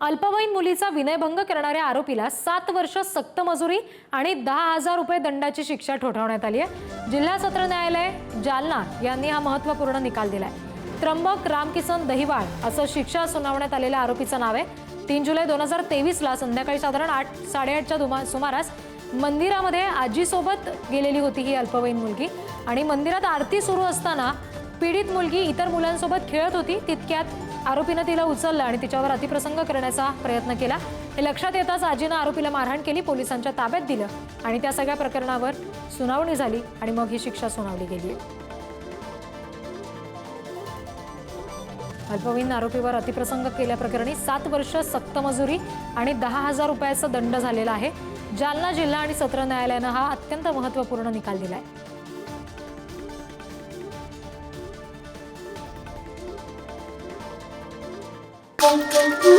अल्पवयीन मुलीचा विनयभंग करणाऱ्या आरोपीला सात वर्ष सक्त मजुरी आणि दहा हजार रुपये दंडाची शिक्षा ठोठावण्यात आली आहे. जिल्हा सत्र न्यायालय जालना यांनी हा महत्त्वपूर्ण निकाल दिलाय. त्र्यंबक रामकिसन दहिवाळ असं शिक्षा सुनावण्यात आलेल्या आरोपीचं नाव आहे. तीन जुलै दोन हजार तेवीसला संध्याकाळी साधारण आठ साडेआठच्या दुमा सुमारास मंदिरामध्ये आजीसोबत गेलेली होती ही अल्पवयीन मुलगी आणि मंदिरात आरती सुरू असताना पीडित मुलगी इतर मुलांसोबत खेळत होती. तितक्यात आरोपीनं तिला उचललं आणि तिच्यावर अतिप्रसंग करण्याचा प्रयत्न केला. हे लक्षात येताच आजीनं आरोपीला मारहाण केली पोलिसांच्या ताब्यात दिलं आणि त्या सगळ्या प्रकरणावर सुनावणी झाली आणि मग ही शिक्षा सुनावली गेली. अल्पवयीन आरोपीवर अतिप्रसंग केल्याप्रकरणी सात वर्ष सक्त मजुरी आणि दहा हजार रुपयाचा दंड झालेला आहे. जालना जिल्हा आणि सत्र न्यायालयानं हा अत्यंत महत्त्वपूर्ण निकाल दिलाय. Thank you.